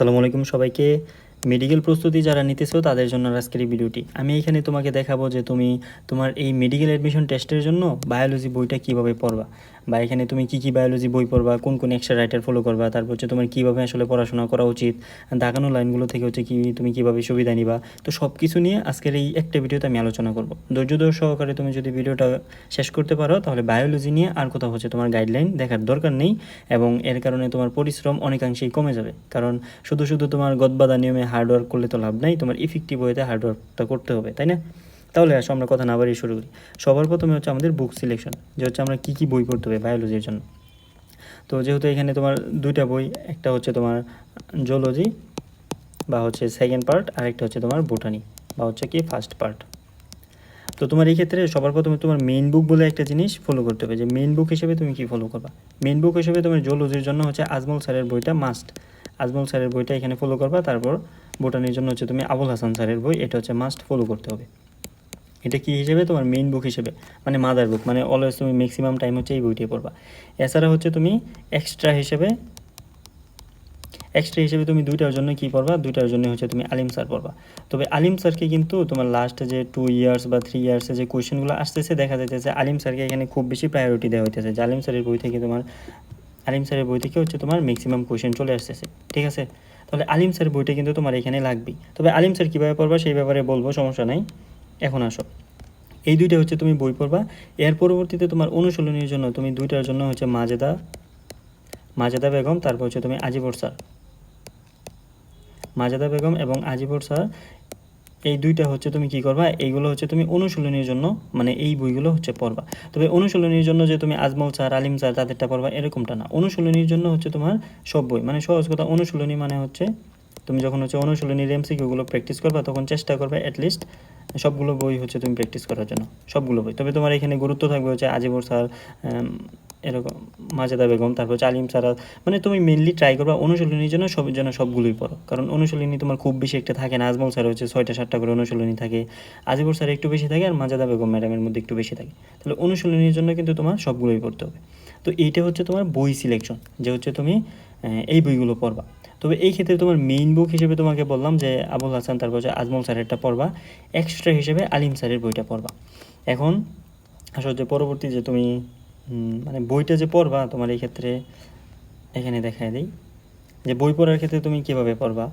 আসসালামু আলাইকুম সবাইকে। মেডিকেল প্রস্তুতি যারা নিতেছো, তাদের জন্য আজকের এই ভিডিওটি। আমি এখানে তোমাকে দেখাবো যে তুমি তোমার এই মেডিকেল অ্যাডমিশন টেস্টের জন্য বায়োলজি বইটা কীভাবে পড়বা। বা এখানে তুমি কি কি বায়োলজি বই পড়বা, কোন কোন এক্সট্রা রাইটার ফলো করবা, তারপর হচ্ছে তোমার কীভাবে আসলে পড়াশোনা করা উচিত, দেখানো লাইনগুলো থেকে হচ্ছে কি তুমি কীভাবে সুবিধা নিবা। তো সব কিছু নিয়ে আজকের এই একটা ভিডিওতে আমি আলোচনা করব। ধৈর্য ধরে সহকারে তুমি যদি ভিডিওটা শেষ করতে পারো, তাহলে বায়োলজি নিয়ে আর কোথাও হচ্ছে তোমার গাইডলাইন দেখার দরকার নেই এবং এর কারণে তোমার পরিশ্রম অনেকাংশেই কমে যাবে। কারণ শুধু শুধু তোমার গদবাদা নিয়মে হার্ডওয়ার্ক করলে তো লাভ নাই, তোমার ইফেক্টিভ ওয়েতে হার্ডওয়ার্কটা করতে হবে, তাই না? তাহলে আসো, আমরা কথা না বাড়িয়ে শুরু করি। সবার প্রথমে হচ্ছে আমাদের বুক সিলেকশন যে হচ্ছে আমরা কী কী বই পড়তে হবে বায়োলজির জন্য। তো যেহেতু এখানে তোমার দুইটা বই, একটা হচ্ছে তোমার জোলজি বা হচ্ছে সেকেন্ড পার্ট আর একটা হচ্ছে তোমার বোটানি বা হচ্ছে কি ফার্স্ট পার্ট তো তোমার এই ক্ষেত্রে সবার প্রথমে তোমার মেইন বুক বলে একটা জিনিস ফলো করতে হবে, যে মেইন বুক হিসেবে তুমি কি ফলো করবা? মেইন বুক হিসেবে তোমার জোলজির জন্য হচ্ছে আজমল স্যারের বইটা মাস্ট আজমল স্যারের বইটা এখানে ফলো করবা, তারপর বোটানির জন্য হচ্ছে তুমি আবুল হাসান স্যারের বই, এটা হচ্ছে মাস্ট ফলো করতে হবে। এটা কি হিসেবে? তোমার মেইন বুক হিসেবে। মানে মাদার বুক মানে অলওয়েজ তুমি ম্যাক্সিমাম টাইম হচ্ছে এই বইটি পড়বা। এছাড়া হচ্ছে তুমি এক্সট্রা হিসেবে এক্সট্রা হিসেবে তুমি দুইটার জন্য কি পড়বা? দুইটার জন্য হচ্ছে তুমি আলিম স্যার পড়বা। তবে আলিম স্যারকে কিন্তু তোমার লাস্ট যে টু ইয়ার্স বা থ্রি ইয়ার্সে যে কোয়েশ্চেনগুলো আসতেছে, দেখা যাইতেছে আলিম স্যারকে এখানে খুব বেশি প্রায়োরিটি দেওয়া হইতেছে। যে আলিম স্যারের বই থেকে তোমার, আলিম স্যারের বই থেকে হচ্ছে তোমার ম্যাক্সিমাম কোয়েশ্চেন চলে আসতেছে। ঠিক আছে? তাহলে আলিম স্যারের বইটা কিন্তু তোমার এখানে লাগবেই। তবে আলিম স্যার কীভাবে পড়বা সেই ব্যাপারে বলব, সমস্যা নাই। এখন আসো। এই দুইটা হচ্ছে তুমি বই পড়বা। এর পরবর্তীতে তোমার অনুশীলনীর জন্য তুমি দুইটার জন্য হচ্ছে মাজেদা মাজেদা বেগম, তারপর হচ্ছে তুমি আজিবর স্যার। মাজেদা বেগম এবং আজিবর স্যার, এই দুইটা হচ্ছে তুমি কি করবা? এইগুলো হচ্ছে তুমি অনুশীলনীর জন্য মানে এই বইগুলো হচ্ছে পড়বা। তবে অনুশীলনীর জন্য যে তুমি আজমল স্যার, আলিম স্যার তাদেরটা পড়বা এরকমটা না। অনুশীলনীর জন্য হচ্ছে তোমার সব বই মানে সহজ কথা অনুশীলনী মানে হচ্ছে তুমি যখন হচ্ছে অনুশীলনীর এমসিকিউগুলো প্র্যাকটিস করবা, তখন চেষ্টা করবে অ্যাটলিস্ট সবগুলো বই হচ্ছে তুমি প্র্যাকটিস করার জন্য, সবগুলো বই। তবে তোমার এখানে গুরুত্ব থাকবে হচ্ছে আজিবর স্যার এরকম মাজেদা বেগম, তারপর হচ্ছে আলিম স্যার মানে তুমি মেনলি ট্রাই করবা অনুশীলনীর জন্য সব, যেন সবগুলোই পড়ো। কারণ অনুশীলনী তোমার খুব বেশি একটা থাকে না, আজমল স্যার হচ্ছে ছয়টা, সাতটা করে অনুশীলনী থাকে আজিবর স্যার একটু বেশি থাকে আর মাজেদা বেগম ম্যাডামের মধ্যে একটু বেশি থাকে। তাহলে অনুশীলনীর জন্য কিন্তু তোমার সবগুলোই পড়তে হবে। তো এইটা হচ্ছে তোমার বই সিলেকশন যে হচ্ছে তুমি এই বইগুলো পড়বা। তবে এই ক্ষেত্রে তোমার মেইন বুক হিসেবে তোমাকে বললাম যে আবুল হাসান তারপর হচ্ছে আজমল স্যারেরটা পড়বা। এক্সট্রা হিসেবে আলিম স্যারের বইটা পড়বা। এখন আসলে যে পরবর্তী যে তুমি মানে বইটা যে পড়বা তোমার এই ক্ষেত্রে এখানে দেখায় দিই। যে বই পড়ার ক্ষেত্রে তুমি কীভাবে পড়বা?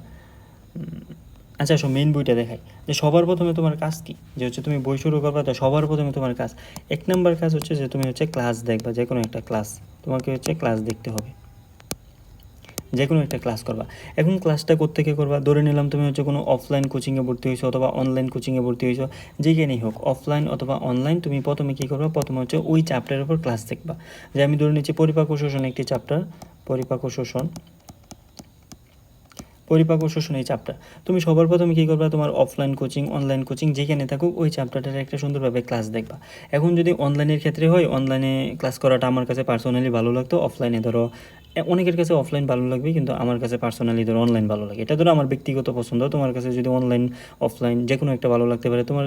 আচ্ছা আসো মেইন বইটা দেখাই। যে সবার প্রথমে তোমার কাজ কি? যে হচ্ছে তুমি বই শুরু করবা তো সবার প্রথমে তোমার কাজ। এক নাম্বার কাজ হচ্ছে যে তুমি হচ্ছে ক্লাস দেখবা যে কোনো একটা ক্লাস তোমাকে হচ্ছে ক্লাস দেখতে হবে। যে কোনো একটা ক্লাস করবা। এখন ক্লাসটা কোথেকে করবা? ধরে নিলাম তুমি হচ্ছে কোনো অফলাইন কোচিংয়ে ভর্তি হয়েছো অথবা অনলাইন কোচিংয়ে ভর্তি হয়েছো, যেখানেই হোক অফলাইন অথবা অনলাইন তুমি প্রথমে কী করবা? প্রথমে হচ্ছে ওই চ্যাপ্টারের উপর ক্লাস দেখবা। যে আমি ধরে নিচ্ছি পরিপাক শোষণ একটি চ্যাপ্টার পরিপাক শোষণ পরিপাক ও শোষণ এই চ্যাপ্টার তুমি সবার প্রথমে কী করবা? তোমার অফলাইন কোচিং অনলাইন কোচিং যেখানে থাকুক ওই চ্যাপ্টারটার একটা সুন্দরভাবে ক্লাস দেখবা। এখন যদি অনলাইনের ক্ষেত্রে হয় অনলাইনে ক্লাস করাটা আমার কাছে পার্সোনালি ভালো লাগতো অফলাইনে ধরো অনেকের কাছে অফলাইন ভালো লাগবে কিন্তু আমার কাছে পার্সোনালি ধরো অনলাইন ভালো লাগে। এটা ধরো আমার ব্যক্তিগত পছন্দ, তোমার কাছে যদি অনলাইন অফলাইন যে কোনো একটা ভালো লাগতে পারে, তোমার,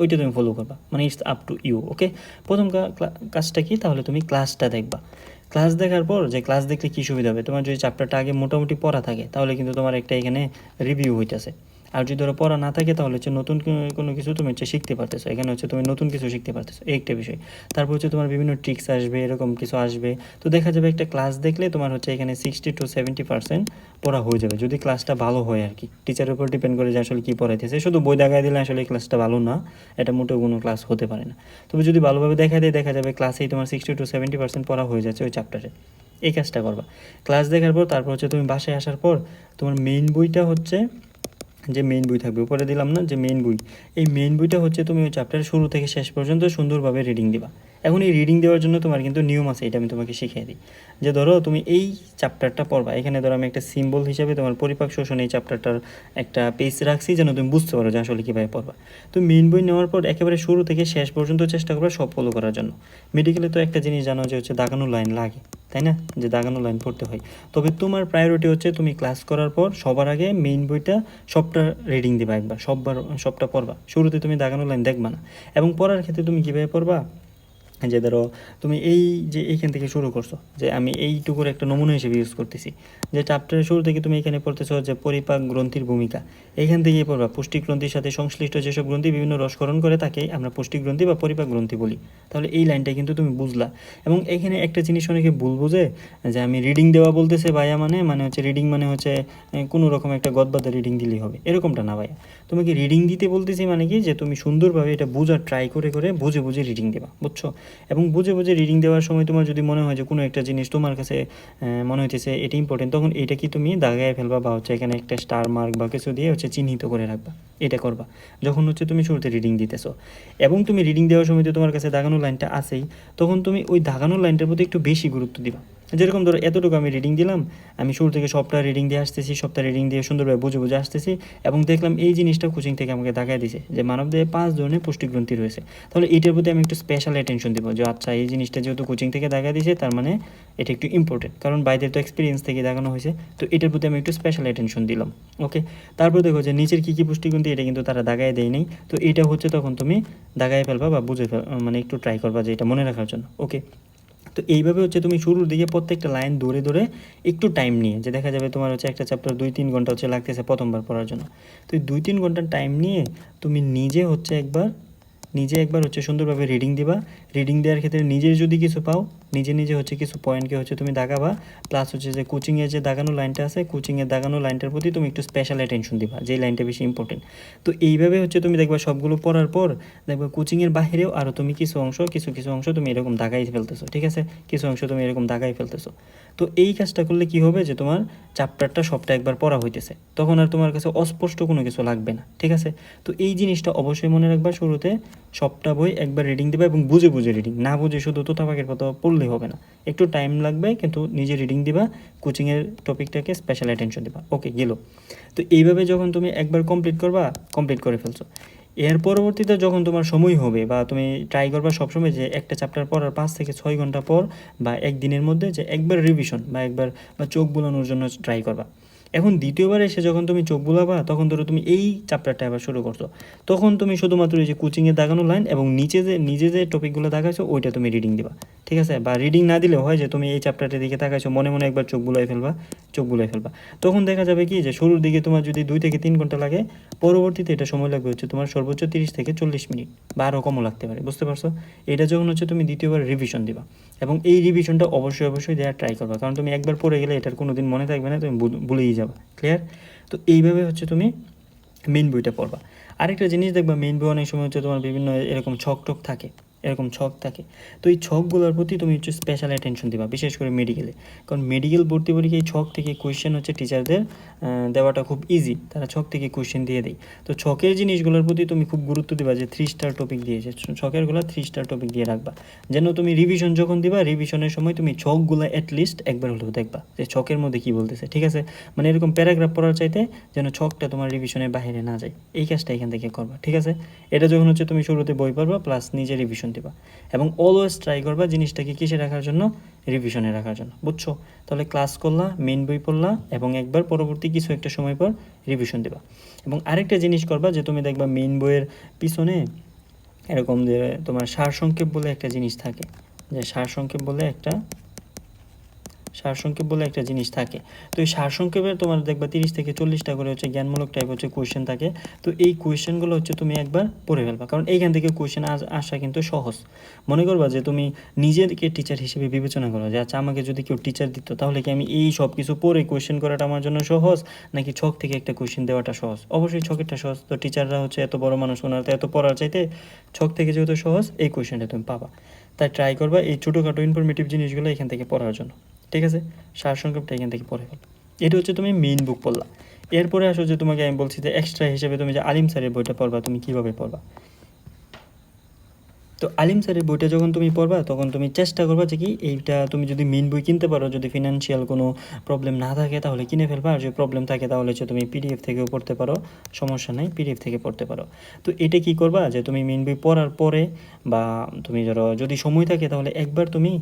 ওইটা তুমি ফলো করবা। মানে it's up to you okay প্রথম কাজটা কি? তাহলে তুমি ক্লাসটা দেখবা। ক্লাস দেখার পর যে ক্লাস দেখলে কী সুবিধা হবে? তোমার যদি চ্যাপ্টারটা আগে মোটামুটি পড়া থাকে, তাহলে কিন্তু তোমার একটা এখানে রিভিউ হইতেছে। আর যদি ধরো পড়া না থাকে তাহলে হচ্ছে নতুন কোনো- কিছু তুমি হচ্ছে শিখতে পারতেছো। এখানে হচ্ছে তুমি নতুন কিছু শিখতে পারতেছো। একটা বিষয়। তারপর হচ্ছে তোমার বিভিন্ন ট্রিক্স আসবে, এরকম কিছু আসবে। তো দেখা যাবে একটা ক্লাস দেখলে তোমার হচ্ছে এখানে সিক্সটি টু সেভেন্টি পার্সেন্ট পড়া হয়ে যাবে। যদি ক্লাসটা ভালো হয় আর কি। টিচারের উপর ডিপেন্ড করে যে আসলে কী পড়াইতেছে। শুধু বই দেখায় দিলে আসলে এই ক্লাসটা ভালো না। এটা মোটেও কোনো ক্লাস হতে পারে না। তবে যদি ভালোভাবে দেখা দেয়, দেখা যাবে ক্লাসেই তোমার সিক্সটি টু সেভেন্টি পার্সেন্ট পড়া হয়ে যাচ্ছে ওই চ্যাপ্টারে এই কাজটা করবা। ক্লাস দেখার পর তারপর হচ্ছে তুমি বাসায় আসার পর তোমার মেইন বইটা হচ্ছে যে মেইন বই থাকবে। উপরে দিলাম না যে মেইন বই। এই মেইন বইটা হচ্ছে তুমি ওই চ্যাপ্টারের শুরু থেকে শেষ পর্যন্ত সুন্দরভাবে রিডিং দিবা। এখন এই রিডিং দেওয়ার জন্য তোমার কিন্তু নিয়ম আছে, এটা আমি তোমাকে শিখিয়ে দিই। যে ধরো তুমি এই চ্যাপ্টারটা পড়বা, এখানে ধরো আমি একটা সিম্বল হিসাবে তোমার পরিপাক শোষণ এই চ্যাপ্টারটার একটা পেজ রাখছি যেন তুমি বুঝতে পারো যে আসলে কীভাবে পড়বা। তো মেইন বই নেওয়ার পর একেবারে শুরু থেকে শেষ পর্যন্ত চেষ্টা করবা সব ফলো করার জন্য। মেডিকেলে তো একটা জিনিস জানো যে হচ্ছে দাগানো লাইন লাগে, তাই না? যে দাগানো লাইন পড়তে হয়। তবে তোমার প্রায়োরিটি হচ্ছে তুমি ক্লাস করার পর সবার আগে মেইন বইটা সবটা রিডিং দিবা একবার, সববার, সবটা পড়বা। শুরুতে তুমি দাগানো লাইন দেখবা না। এবং পড়ার ক্ষেত্রে তুমি কীভাবে পড়বা? যে ধরো, তুমি এই যে এইখান থেকে শুরু করছ, যে আমি এইটুকুর একটা নমুনা হিসেবে ইউজ করতেছি, যে চ্যাপ্টারের শুরু থেকে তুমি এখানে পড়তেছো যে পরিপাক গ্রন্থির ভূমিকা। এইখান থেকেই পড়বা পুষ্টি গ্রন্থির সাথে সংশ্লিষ্ট যেসব গ্রন্থি বিভিন্ন রসকরণ করে তাকে আমরা পুষ্টি গ্রন্থি বা পরিপাক গ্রন্থি বলি। তাহলে এই লাইনটা কিন্তু তুমি বুঝলা। এবং এখানে একটা জিনিস অনেকে ভুল বোঝে, যে আমি রিডিং দেওয়া বলতেছে ভাইয়া মানে মানে হচ্ছে রিডিং মানে হচ্ছে কোনো রকম একটা গদবাদা রিডিং দিলেই হবে। এরকমটা না ভাইয়া। তোমাকে রিডিং দিতে বলতেছি মানে কি, যে তুমি সুন্দরভাবে এটা বোঝার ট্রাই করে করে বুঝে বুঝে রিডিং দেবা, বুঝছ? এবং বুঝে বুঝে রিডিং দেওয়ার সময় তোমার যদি মনে হয় যে কোনো একটা জিনিস তোমার কাছে মনে হইতেছে এটা ইম্পর্টেন্ট তখন এটা কি তুমি দাগায় ফেলবা বা হচ্ছে এখানে একটা স্টার মার্ক বা কিছু দিয়ে হচ্ছে চিহ্নিত করে রাখবা, এটা করবা। যখন হচ্ছে তুমি শুরুতে রিডিং দিতেছো এবং তুমি রিডিং দেওয়ার সময় তো তোমার কাছে দাগানো লাইনটা আছেই, তখন তুমি ওই দাগানো লাইনটার প্রতি একটু বেশি গুরুত্ব দিবা। যেরকম ধরো এতটুকু আমি রিডিং দিলাম, আমি শুরু থেকে সবটা রিডিং দিয়ে আসতেছি, সবটা রিডিং দিয়ে সুন্দরভাবে বুঝে বুঝে আসতেছি এবং দেখলাম এই জিনিসটা কোচিং থেকে আমাকে দেখায় দিছে যে মানবদেহে পাঁচ ধরনের পুষ্টিগ্রন্থি রয়েছে। তাহলে এটার প্রতি আমি একটু স্পেশাল অ্যাটেনশন দেবো যে আচ্ছা এই জিনিসটা যেহেতু কোচিং থেকে দেখা দিয়েছে তার মানে এটা একটু ইম্পর্টেন্ট কারণ বাইরের তো এক্সপিরিয়েন্স থেকে দেখানো হয়েছে, তো এটার প্রতি আমি একটু স্পেশাল অ্যাটেনশন দিলাম ওকে তারপর দেখো যে নিচের কী কী পুষ্টিগ্রন্থি, এটা কিন্তু তারা দাগায় দেয় নাই। তো এটা হচ্ছে তখন তুমি দাগায় ফেলবা বা বুঝে ফেল মানে একটু ট্রাই করবা যে এটা মনে রাখার জন্য ওকে তো এইভাবে হচ্ছে তুমি শুরুর দিকে প্রত্যেকটা লাইন ধরে ধরে একটু টাইম নিয়ে, যে দেখা যাবে তোমার হচ্ছে একটা চ্যাপ্টার দুই তিন ঘণ্টা হচ্ছে লাগতেছে প্রথমবার পড়ার জন্য। তো দুই তিন ঘণ্টার টাইম নিয়ে তুমি নিজে হচ্ছে একবার নিজে একবার হচ্ছে সুন্দরভাবে রিডিং দিবা। রিডিং দেওয়ার ক্ষেত্রে নিজের যদি কিছু পাও, নিজে নিজে হচ্ছে কিছু পয়েন্টকে হচ্ছে তুমি দাগাবা। প্লাস হচ্ছে যে কোচিংয়ের যে দাগানো লাইনটা আছে কোচিংয়ের দাগানো লাইনটার প্রতি তুমি একটু স্পেশাল অ্যাটেনশন দিবা, যেই লাইনটা বেশি ইম্পর্টেন্ট তো এইভাবে হচ্ছে তুমি দেখবা সবগুলো পড়ার পর, দেখবা কোচিংয়ের বাহিরেও আরও তুমি কিছু অংশ, কিছু কিছু অংশ তুমি এরকম দাগাই ফেলতেছো, ঠিক আছে? কিছু অংশ তুমি এরকম দাগাই ফেলতেছো। তো এই কাজটা করলে কি হবে যে তোমার চ্যাপ্টারটা সবটা একবার পড়া হইতেছে। তখন আর তোমার কাছে অস্পষ্ট কোনো কিছু লাগবে না, ঠিক আছে? তো এই জিনিসটা অবশ্যই মনে রাখবা শুরুতে। সবটা বই একবার রিডিং দেবা এবং বুঝে বুঝে রিডিং না বুঝে শুধু তোতাপাকের মতো পড়লেই হবে না। একটু টাইম লাগবে, কিন্তু নিজে রিডিং দিবা কোচিংয়ের টপিকটাকে স্পেশাল অ্যাটেনশন দিবা। ওকে গেল। তো এইভাবে যখন তুমি একবার কমপ্লিট করবা কমপ্লিট করে ফেলছো। এর পরবর্তীতে যখন তোমার সময় হবে বা তুমি ট্রাই করবা সবসময় যে একটা চ্যাপ্টার পড়ার পাঁচ থেকে ছয় ঘণ্টা পর বা একদিনের মধ্যে যে একবার রিভিশন বা একবার বা চোখ বুলানোর জন্য ট্রাই করবা। এখন দ্বিতীয়বার এসে যখন তুমি চোখ বুলাবা, তখন ধরো তুমি এই চ্যাপ্টারটা আবার শুরু করছ। তখন তুমি শুধুমাত্র এই যে কোচিংয়ে দাগানো লাইন এবং নিচে যে, নিজে যে টপিকগুলো দেখাইছো ওইটা তুমি রিডিং দিবা। ঠিক আছে? বা রিডিং না দিলেও হয় যে তুমি এই চ্যাপ্টারটার দিকে তাকাইছো, মনে মনে একবার চোখ বুলাই ফেলবা, চোখ বুলাই ফেলবা। তখন দেখা যাবে কি যে শুরুর দিকে তোমার যদি দুই থেকে তিন ঘণ্টা লাগে, পরবর্তীতে এটা সময় লাগবে হচ্ছে তোমার সর্বোচ্চ তিরিশ থেকে চল্লিশ মিনিট বা আরও কমও লাগতে পারে, বুঝতে পারছ? এটা যখন হচ্ছে তুমি দ্বিতীয়বার রিভিশন দিবা এবং এই রিভিশনটা অবশ্যই অবশ্যই দেওয়ার ট্রাই করবা। কারণ তুমি একবার পড়ে গেলে এটার কোনো দিন মনে থাকবে না, তুমি ভুল- ভুলেই যাবা। ক্লিয়ার তো এইভাবে হচ্ছে তুমি মেন বইটা পড়বা। আরেকটা জিনিস দেখবা মেন বই অনেক সময় হচ্ছে তোমার বিভিন্ন এরকম ছক টক থাকে। এরকম ছক থাকে। তো এই ছকগুলোর প্রতি তুমি হচ্ছে স্পেশাল অ্যাটেনশন দিবা, বিশেষ করে মেডিকেলে কারণ মেডিকেল ভর্তি পরীক্ষায় এই ছক থেকে কোয়েশ্চেন হচ্ছে টিচারদের দেওয়াটা খুব ইজি তারা ছক থেকে কোয়েশ্চেন দিয়ে দেয়। তো ছকের জিনিসগুলোর প্রতি তুমি খুব গুরুত্ব দিবা যে থ্রি স্টার টপিক দিয়েছে ছকেরগুলো থ্রি স্টার টপিক দিয়ে রাখবা। যেন তুমি রিভিশন যখন দিবা রিভিশনের সময় তুমি ছকগুলো অ্যাটলিস্ট একবার হলেও দেখবা যে ছকের মধ্যে কি বলতেছে, ঠিক আছে? মানে এরকম প্যারাগ্রাফ পড়ার চাইতে যেন ছকটা তোমার রিভিশনের বাইরে না যায়। এই কাজটা এখান থেকে করবা, ঠিক আছে? এটা যখন হচ্ছে তুমি শুরুতে বই পারবা প্লাস নিজে রিভিশন দিবা। এবং অলওয়েজ ট্রাই করবা জিনিসটাকে কিসে রাখার জন্য? রিভিশনে রাখার জন্য। বুঝছ? তাহলে ক্লাস করলা মেন বই পড়লা, এবং একবার পরবর্তী কিছু একটা সময় পর রিভিশন দেবা। এবং আরেকটা জিনিস করবা যে, তুমি দেখবা মেন বইয়ের পিছনে এরকম যে তোমার সারসংক্ষেপ বলে একটা জিনিস থাকে। যে সারসংক্ষেপ বলে একটা সারসংক্ষেপ বলে একটা জিনিস থাকে। তো এই সারসংক্ষেপে তোমার দেখবা তিরিশ থেকে চল্লিশটা করে হচ্ছে জ্ঞানমূলক টাইপ হচ্ছে কোয়েশ্চেন থাকে। তো এই কোয়েশ্চেনগুলো হচ্ছে তুমি একবার পড়ে ফেলবা। কারণ এইখান থেকে কোয়েশ্চেন আসা কিন্তু সহজ। মনে করবা যে তুমি নিজেকে টিচার হিসেবে বিবেচনা করো যে আচ্ছা আমাকে যদি কেউ টিচার দিত, তাহলে কি আমি এই সব কিছু পড়ে কোয়েশ্চেন করাটা আমার জন্য সহজ? নাকি ছক থেকে একটা কোয়েশ্চেন দেওয়াটা সহজ? অবশ্যই ছকেরটা সহজ। তো টিচাররা হচ্ছে এত বড় মানুষ, ওনারা তো এত পড়ার চাইতে ছক থেকে যেহেতু সহজ, এই কোয়েশ্চেনটা তুমি পাবা। তাই ট্রাই করবা এই ছোটোখাটো ইনফরমেটিভ জিনিসগুলো এখান থেকে পড়ার জন্য। ঠিক আছে? সার সারসংক্ষেপটা এখান থেকে পড়ে ফেলো। এটা হচ্ছে তুমি মেইন বুক পড়লা। এরপরে আসো যে তোমাকে আমি বলছি যে এক্সট্রা হিসেবে তুমি যে আলিম স্যারের বইটা পড়বা, তুমি কীভাবে পড়বা? তো আলিম স্যারের বইটা যখন তুমি পড়বা, তখন তুমি চেষ্টা করবা যে কি এইটা তুমি যদি মেন বই কিনতে পারো, যদি ফিনান্সিয়াল কোনো প্রবলেম না থাকে তাহলে কিনে ফেলবা। আর যদি প্রবলেম থাকে তাহলে হচ্ছে তুমি পিডিএফ থেকেও পড়তে পারো, সমস্যা নাই পিডিএফ থেকে পড়তে পারো। তো এটা কি করবা? যে তুমি মেন বই পড়ার পরে বা তুমি ধরো যদি সময় থাকে তাহলে একবার তুমি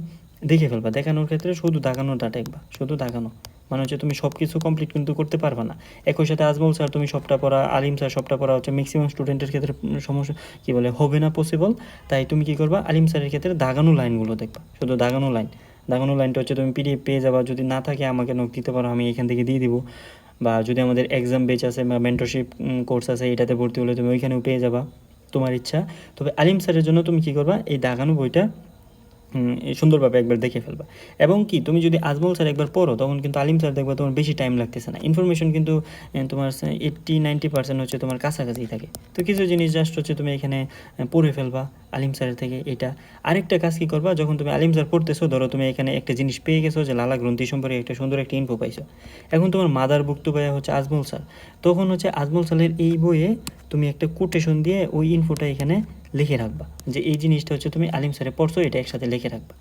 দেখে ফেলবা, দেখানোর ক্ষেত্রে শুধু দাগানোটা দেখবা, শুধু দাগানো মানে হচ্ছে তুমি সব কিছু কমপ্লিট কিন্তু করতে পারবে না। একই সাথে আজমল স্যার তুমি সবটা পড়া, আলিম স্যার সবটা পড়া হচ্ছে ম্যাক্সিমাম স্টুডেন্টের ক্ষেত্রে সমস্যা, কী বলে, হবে না পসিবল তাই তুমি কী করবা, আলিম স্যারের ক্ষেত্রে দাগানো লাইনগুলো দেখবা, শুধু দাগানো লাইন দাগানো লাইনটা হচ্ছে তুমি পিডিএফ পেয়ে যাবা, যদি না থাকে আমাকে নোট দিতে পারো, আমি এখান থেকে দিয়ে দিব। বা যদি আমাদের এক্সাম বেচ আছে বা মেন্টরশিপ কোর্স আছে, এটাতে ভর্তি হলে তুমি ওইখানেও পেয়ে যাবা, তোমার ইচ্ছা। তবে আলিম স্যারের জন্য তুমি কী করবা, এই দাগানো বইটা সুন্দরভাবে একবার দেখে ফেলবা। এবং কি, তুমি যদি আজমল স্যার একবার পড়ো, তখন কিন্তু আলিম স্যার দেখবা তোমার বেশি টাইম লাগতেছে না। ইনফরমেশন কিন্তু তোমার এইট্টি নাইনটি পার্সেন্ট হচ্ছে তোমার কাছাকাছি থাকে। তো কিছু জিনিস জাস্ট হচ্ছে তুমি এখানে পড়ে ফেলবা আলিম স্যারের থেকে এটা। আরেকটা কাজ কি করবা, যখন তুমি আলিম স্যার পড়তেছো, ধরো তুমি এখানে একটা জিনিস পেয়ে গেছো যে লালা গ্রন্থি সম্পর্কে একটা সুন্দর একটা ইনফো পাইছো। এখন তোমার মাদার বুক তো পাইয়া হচ্ছে আজমল স্যার। তখন হচ্ছে আজমল স্যারের এই বইয়ে তুমি একটা কোটেশন দিয়ে ওই ইনফোটা এখানে লিখে রাখবা। যে এই জিনিসটা হচ্ছে তুমি আলিম স্যারে পড়ছো, এটা একসাথে লিখে রাখবা।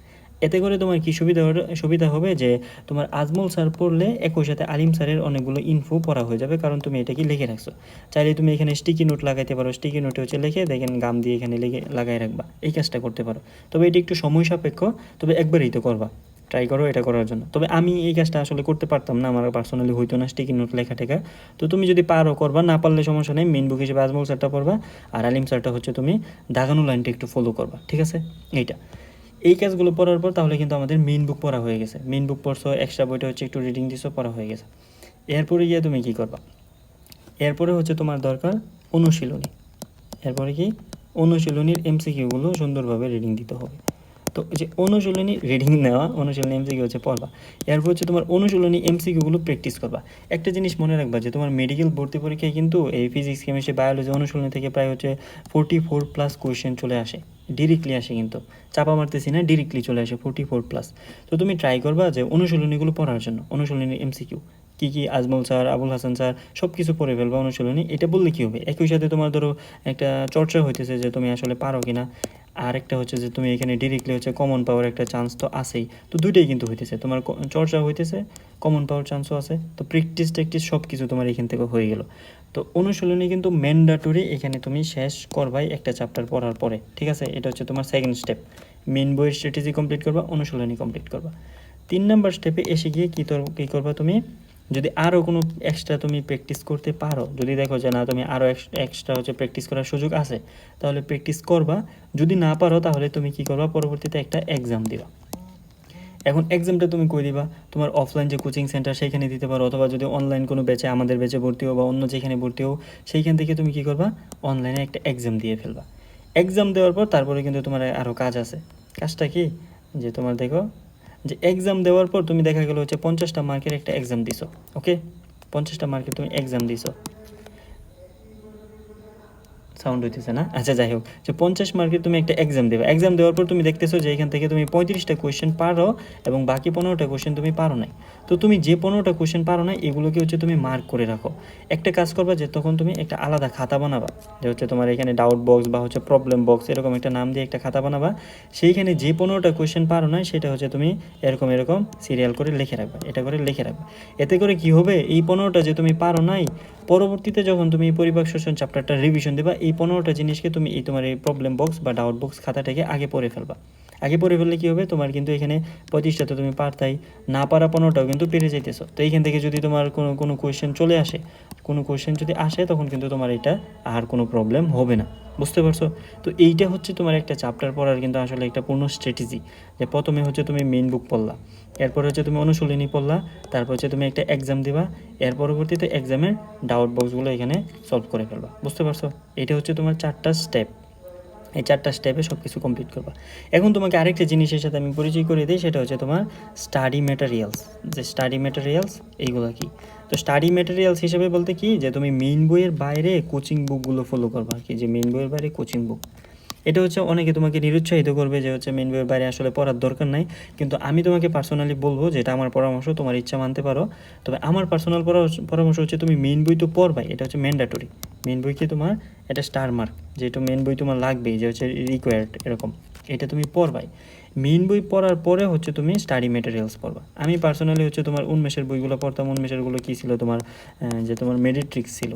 এতে করে তোমার কি সুবিধা সুবিধা হবে যে তোমার আজমল স্যার পড়লে একই সাথে আলিম স্যারের অনেকগুলো ইনফো পড়া হয়ে যাবে, কারণ তুমি এটা কি লিখে রাখছো? চাইলে তুমি এখানে স্টিকি নোট লাগাইতে পারো স্টিকি নোটে হচ্ছে লিখে দেখেন গাম দিয়ে এখানে লিখে, লাগাই রাখবা। এই কাজটা করতে পারো। তবে এটা একটু সময় সাপেক্ষ, তবে একবারই তো করবা। ট্রাই করো, এটা করার জন্য। তবে আমি এই কাজটা আসলে করতে পারতাম না, আমার পার্সোনালি হইতো না স্টিকি নোট লেখা টেখা। তো তুমি যদি পারো করবা, না পারলে সমস্যা নেই মেন বুক হিসেবে আজমল স্যারটা পড়বা, আর আলিম স্যারটা হচ্ছে তুমি দাগানো লাইনটা একটু ফলো করবা, ঠিক আছে? এইটা। এই কাজগুলো পড়ার পর তাহলে কিন্তু আমাদের মেইন বুক পড়া হয়ে গেছে। মেইন বুক পড়ছো এক্সট্রা বইটা হচ্ছে একটু রিডিং দিছো, পড়া হয়ে গেছে। এরপরে গিয়ে তুমি কি করবা? এরপরে হচ্ছে তোমার দরকার অনুশীলনী। এরপরে কি? অনুশীলনীর এমসিকিউগুলো সুন্দরভাবে রিডিং দিতে হবে। তো যে অনুশীলনী রিডিং নেওয়া, অনুশীলনী এমসিকিউ হচ্ছে পড়বা। এরপর হচ্ছে তোমার অনুশীলনী এমসিকিউগুলো প্র্যাকটিস করবা। একটা জিনিস মনে রাখবা যে তোমার মেডিকেল ভর্তি পরীক্ষায় কিন্তু এই ফিজিক্স কেমিস্ট্রি বায়োলজি অনুশীলনী থেকে প্রায় হচ্ছে ফোর্টি ফোর প্লাস কোয়েশ্চেন চলে আসে। ডিরেক্টলি আসে কিন্তু। চাপা মারতেছি না ডিরেক্টলি চলে আসে ফোর্টি ফোর প্লাস তো তুমি ট্রাই করবা যে অনুশীলনীগুলো পড়ার জন্য, অনুশীলনী এমসিকিউ কী কি আজমল স্যার, আবুল হাসান স্যার সব কিছু পড়ে ফেলবা, অনুশীলনী, এটা বললে কী হবে? একই সাথে তোমার ধরো একটা চর্চা হইতেছে যে তুমি আসলে পারো কিনা। আর একটা হচ্ছে যে তুমি এখানে ডিরেক্টলি হচ্ছে কমন পাওয়ার একটা চান্স তো আছেই। তো দুইটাই কিন্তু হইতেছে। তোমার চর্চা হইতেছে কমন পাওয়ার চান্সও আছে। তো প্র্যাকটিস ট্যাকটিস সব কিছু তোমার এখান থেকে হয়ে গেল। তো অনুশীলনী কিন্তু ম্যান্ডাটরি এখানে তুমি শেষ করবাই একটা চ্যাপ্টার পড়ার পরে। ঠিক আছে? এটা হচ্ছে তোমার সেকেন্ড স্টেপ মেন বইয়ের স্ট্র্যাটেজি কমপ্লিট করবা, অনুশীলনী কমপ্লিট করবা। তিন নাম্বার স্টেপে এসে গিয়ে কী তোর, কী করবা তুমি? যদি আরও কোনো এক্সট্রা তুমি প্র্যাকটিস করতে পারো, যদি দেখো যে না, তুমি আরও এক্সট্রা হচ্ছে প্র্যাকটিস করার সুযোগ আছে, তাহলে প্র্যাকটিস করবা। যদি না পারো, তাহলে তুমি কি করবা? পরবর্তীতে একটা এক্সাম দিবা। এখন এক্সামটা তুমি কই দিবা? তোমার অফলাইন যে কোচিং সেন্টার সেইখানে দিতে পারো। অথবা যদি অনলাইন কোনো ব্যাচে আমাদের ব্যাচে ভর্তি হও বা অন্য যেখানে ভর্তি হও, সেইখান থেকে তুমি কি করবা? অনলাইনে একটা এক্সাম দিয়ে ফেলবা। এক্সাম দেওয়ার পর তারপরে কিন্তু তোমার আরও কাজ আছে। কাজটা কি? যে তোমার দেখো যে এক্সাম দেওয়ার পর তুমি দেখা গেলো হচ্ছে পঞ্চাশটা মার্কের একটা এক্সাম দিছো ওকে পঞ্চাশটা মার্কের তুমি এক্সাম দিছো। সাউন্ড হইতেছে না? আচ্ছা যাই হোক। যে পঞ্চাশ মার্কের তুমি একটা এক্সাম দেবে। এক্সাম দেওয়ার পর তুমি দেখতেছো যে এখান থেকে তুমি পঁয়ত্রিশটা কোয়েশ্চেন পারো এবং বাকি পনেরোটা কোয়েশ্চেন তুমি পারো নাই। তো তুমি যে পনেরোটা কোয়েশ্চেন পারো না এগুলোকে হচ্ছে তুমি মার্ক করে রাখো। একটা কাজ করবা যে তখন তুমি একটা আলাদা খাতা বানাবা। যে হচ্ছে তোমার এখানে ডাউট বক্স বা হচ্ছে প্রবলেম বক্স এরকম একটা নাম দিয়ে একটা খাতা বানাবা। সেইখানে যে পনেরোটা কোয়েশ্চেন পারো না সেটা হচ্ছে তুমি এরকম এরকম সিরিয়াল করে লিখে রাখবা। এটা করে লিখে রাখবা। এতে করে কি হবে? এই পনেরোটা যে তুমি পারো নাই, পরবর্তীতে যখন তুমি এই শোষণ চ্যাপ্টারটা রিভিশন দেবা, এই পনেরোটা জিনিসকে তুমি এই তোমার এই প্রবলেম বক্স বা ডাউট বক্স খাতাটাকে আগে পড়ে ফেলবা। আগে পড়ে ফেললে কী হবে? তোমার কিন্তু এখানে পঁয়ত্রিশটা তো তুমি পারতাই। না পারা পনেরোটাও কিন্তু পেরে যাইতেছো। তো এইখান থেকে যদি তোমার কোনো কোনো কোয়েশ্চেন চলে আসে, কোনো কোয়েশ্চেন যদি আসে, তখন কিন্তু তোমার এটা আর কোনো প্রবলেম হবে না। বুঝতে পারছ? তো এইটা হচ্ছে তোমার একটা চ্যাপ্টার পড়ার কিন্তু আসলে একটা পূর্ণ স্ট্র্যাটেজি যে প্রথমে হচ্ছে তুমি মেন বুক পড়লা। এরপর হচ্ছে তুমি অনুশীলনী পড়লা, তারপর হচ্ছে তুমি একটা এক্সাম দিবা, এর পরবর্তীতে এক্সামের ডাউট বক্সগুলো এখানে সলভ করে ফেলবা। বুঝতে পারছ? এটা হচ্ছে তোমার চারটা স্টেপ এই চারটা স্টেপে সব কিছু কমপ্লিট করবা। এখন তোমাকে আরেকটা জিনিসের সাথে আমি পরিচয় করে দিই, সেটা হচ্ছে তোমার স্টাডি ম্যাটেরিয়ালস যে স্টাডি ম্যাটেরিয়ালস এইগুলো কি? তো স্টাডি ম্যাটেরিয়ালস হিসেবে বলতে কি? যে তুমি মেইন বইয়ের বাইরে কোচিং বুকগুলো ফলো করবা কি। যে মেইন বইয়ের বাইরে কোচিং বুক এটা হচ্ছে অনেকে তোমাকে নিরুৎসাহিত করবে যে হচ্ছে মেন বইয়ের বাইরে আসলে পড়ার দরকার নাই। কিন্তু আমি তোমাকে পার্সোনালি বলব যেটা আমার পরামর্শ, তোমার ইচ্ছা মানতে পারো। তবে আমার পার্সোনাল পরামর্শ হচ্ছে তুমি মেন বই তো পড়বাই, এটা হচ্ছে ম্যান্ডাটরি মেন বই কি তোমার এটা স্টার মার্ক যেটা মেন বই তোমার লাগবেই, যে হচ্ছে রিকোয়ার্ড এরকম, এটা তুমি পড়বাই। মেন বই পড়ার পরে হচ্ছে তুমি স্টাডি মেটেরিয়ালস পড়বা। আমি পার্সোনালি হচ্ছে তোমার উন্মেষের বইগুলো পড়তাম উন্মেষেরগুলো কী ছিল তোমার যে তোমার মেডিট্রিক্স ছিল।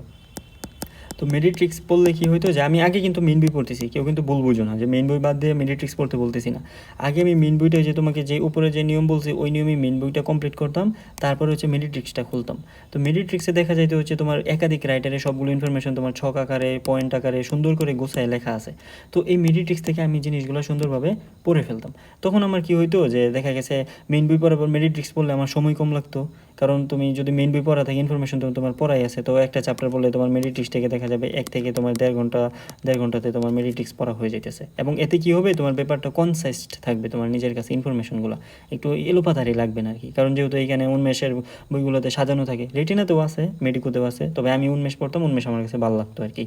তো মেডিট্রিক্স পড়লে কি হইতো যে, আমি আগে কিন্তু মেন বই পড়তেছি, কেউ কিন্তু ভুল বুঝো না যে মেন বই বাদ দিয়ে মেডিট্রিক্স পড়তে বলতেছি না। আগে আমি মেন বইটা যে তোমাকে যে উপরে যে নিয়ম বলছি, ওই নিয়মে মেন বইটা কমপ্লিট করতাম, তারপরে হচ্ছে মেডিট্রিক্সটা খুলতাম। তো মেডিট্রিক্সে দেখা যাইতে হচ্ছে তোমার একাধিক রাইটারে সবগুলো ইনফরমেশন তোমার ছক আকারে পয়েন্ট আকারে সুন্দর করে গোছায় লেখা আছে। তো এই মেডিট্রিক্স থেকে আমি জিনিসগুলো সুন্দরভাবে পড়ে ফেলতাম। তখন আমার কি হইতো যে, দেখা গেছে মেন বই পড়ার পর মেডিট্রিক্স পড়লে আমার সময় কম লাগতো। কারণ তুমি যদি মেন বই পড়া থাকে ইনফরমেশন তো তোমার পড়াই আছে, তো একটা চ্যাপ্টার পড়লে তোমার মেডিট্রিক্স থেকে দেখা যাবে, এক থেকে তোমার দেড় ঘণ্টা দেড় ঘন্টাতে তোমার মেডিটিক্স পড়া হয়ে যাইতেছে। এবং এতে কি হবে? তোমার ব্যাপারটা কনসাইসড থাকবে, তোমার নিজের কাছে ইনফরমেশনগুলো একটু এলোপাতারি লাগবে না আর কি। কারণ যেহেতু এইখানে উন্মেষের বইগুলোতে সাজানো থাকে রেটিনাতেও আছে মেডিকোতেও আছে, তবে আমি উন্মেষ পড়তাম, উন্মেষ আমার কাছে ভালো লাগতো আর কি।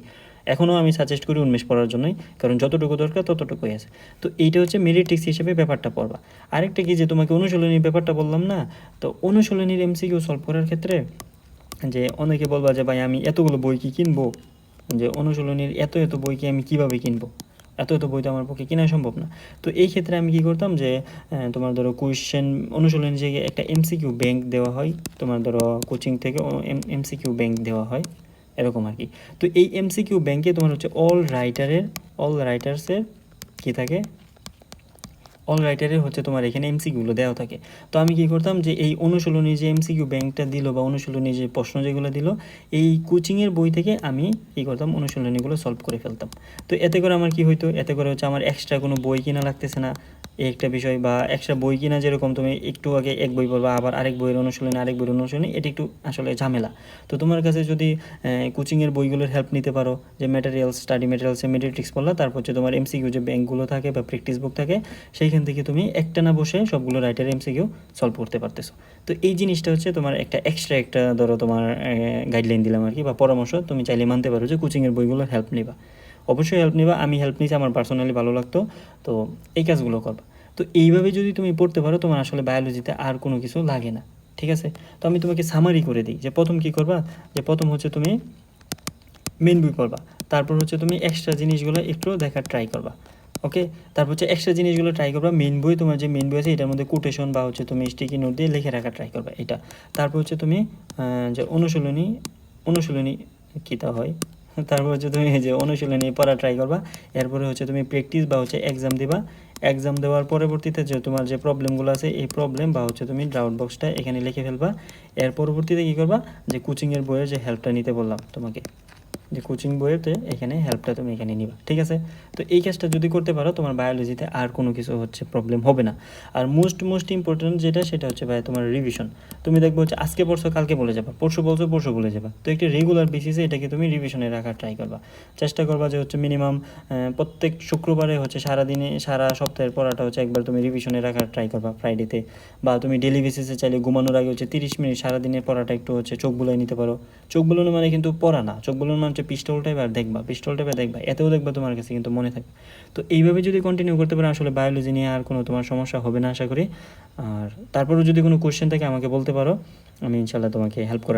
এখনও আমি সাজেস্ট করি উন্মেষ পড়ার জন্যই, কারণ যতটুকু দরকার ততটুকুই আছে। তো এইটা হচ্ছে মেরিটিক্স হিসেবে ব্যাপারটা পড়বা। আরেকটা কি যে তোমাকে অনুশীলনীর ব্যাপারটা বললাম না? তো অনুশীলনীর এমসি এমসিকিউ সলভ করার ক্ষেত্রে যে অনেকে বলবা যে, ভাই, আমি এতগুলো বই কি কিনবো? যে অনুশীলনীর এত এত বই কি আমি কীভাবে কিনবো? এত এত বই তো আমার পক্ষে কেনা সম্ভব না। তো এই ক্ষেত্রে আমি কি করতাম যে তোমার ধরো কোয়েশ্চেন অনুশীলন যে একটা এমসিকিউ ব্যাংক দেওয়া হয়, তোমার ধরো কোচিং থেকে এমসিকিউ ব্যাংক দেওয়া হয়। এরকম আর কি। তো এই এমসিকিউ ব্যাংকে তোমার হচ্ছে অল রাইটারের অল রাইটার্সের কী থাকে? অল রাইটারের হচ্ছে তোমার এখানে এমসিকিউগুলো দেওয়া থাকে। তো আমি কি করতাম যে এই অনুশীলনী যে এমসিকিউ ব্যাংকটা দিল বা অনুশীলনী যে প্রশ্ন যেগুলো দিল, এই কোচিংয়ের বই থেকে আমি কি করতাম, অনুশীলনীগুলো সলভ করে ফেলতাম। তো এতে করে আমার কি হইতো? এতে করে হচ্ছে আমার এক্সট্রা কোনো বই কিনা লাগতেছে না। একটা বিষয় বা একটা বই কিনা যেরকম তুমি একটু আগে এক বই পড়বা, আবার আরেক বইয়ের অনুশীলনী আরেক বইয়ের অনুশীলনী এটি একটু আসলে ঝামেলা। তো তোমার কাছে যদি কোচিংয়ের বইগুলোর হেল্প নিতে পারো, যে ম্যাটেরিয়ালস স্টাডি ম্যাটেরিয়ালসে মেডিট্রিক্স পড়লা, তারপর হচ্ছে তোমার এমসিকিউ যে ব্যাঙ্কগুলো থাকে বা প্র্যাকটিস বুক থাকে, সেইখান থেকে তুমি একটা না বসে সবগুলো রাইটার এমসিকিউ সলভ করতে পারতেছো। তো এই জিনিসটা হচ্ছে তোমার একটা এক্সট্রা একটা ধরো তোমার গাইডলাইন দিলাম আর কি বা পরামর্শ, তুমি চাইলে মানতে পারো যে কোচিংয়ের বইগুলোর হেল্প নিবা। অবশ্যই হেল্প নিবা, আমি হেল্প নিয়েছি আমার পার্সোনালি ভালো লাগতো। তো এই কাজগুলো করবা তো এইভাবে যদি তুমি পড়তে পারো, তোমার আসলে বায়োলজিতে আর কোনো কিছু লাগে না, ঠিক আছে? তো আমি তোমাকে সামারি করে দিই, যে প্রথম কি করবা? যে প্রথম হচ্ছে তুমি মেন বই পড়বা, তারপর হচ্ছে তুমি এক্সট্রা জিনিসগুলো একটু দেখার ট্রাই করবা ওকে তারপর হচ্ছে এক্সট্রা জিনিসগুলো ট্রাই করবা মেন বই, তোমার যে মেন বই আছে, এটার মধ্যে কোটেশন বা হচ্ছে তুমি স্টিকি নোট দিয়ে লিখে রাখার ট্রাই করবা, এটা। তারপর হচ্ছে তুমি যে অনুশীলনী অনুশীলনী কীটা হয়? তারপর হচ্ছে তুমি এই যে অনুশীলন নিয়ে পড়া ট্রাই করবা। এরপরে হচ্ছে তুমি প্র্যাকটিস বা হচ্ছে এক্সাম দিবা। এক্সাম দেওয়ার পরবর্তীতে যে তোমার যে প্রবলেমগুলো আছে, এই প্রবলেম বা হচ্ছে তুমি ডাউট বক্সটা এখানে লিখে ফেলবা। এর পরবর্তীতে কী করবা? যে কোচিংয়ের বইয়ের যে হেল্পটা নিতে বললাম তোমাকে। যে কোচিং বইয়েতে এখানে হেল্পটা তুমি এখানে নিবা, ঠিক আছে? তো এই কাজটা যদি করতে পারো, তোমার বায়োলজিতে আর কোনো কিছু হচ্ছে প্রবলেম হবে না। আর মোস্ট মোস্ট ইম্পর্টেন্ট যেটা, সেটা হচ্ছে ভাই তোমার রিভিশন তুমি দেখব হচ্ছে আজকে পড়ছো কালকে বলে যাবা, পরশু বলছো, পরশু বলে যাবা। তো একটি রেগুলার বেসিসে এটাকে তুমি রিভিশনে রাখার ট্রাই করবা। চেষ্টা করবা যে হচ্ছে মিনিমাম প্রত্যেক শুক্রবারে হচ্ছে সারা দিনে সারা সপ্তাহের পড়াটা হচ্ছে একবার তুমি রিভিশনে রাখার ট্রাই করবা ফ্রাইডেতে বা তুমি ডেলি বেসিসে চাইলে ঘুমানোর আগে হচ্ছে তিরিশ মিনিট সারা দিনের পড়াটা একটু হচ্ছে চোখ বুলাই নিতে পারো। চোখ বুলানো মানে কিন্তু পড়া না, চোখ বুলানো মানে হচ্ছে পিস্টল টাইপ আর দেখবা পিস্টল টাইপে দেখবা, এতেও দেখবা তোমার কাছে কিন্তু মনে থাকবে। তো এইভাবে যদি কন্টিনিউ করতে পারো, আসলে বায়োলজি নিয়ে আর কোনো তোমার সমস্যা হবে না, আশা করি। আর তারপরেও যদি কোনো কোয়েশ্চেন থাকে, আমাকে বলতে পারো। আমি ইনশাল্লাহ তোমাকে হেল্প করার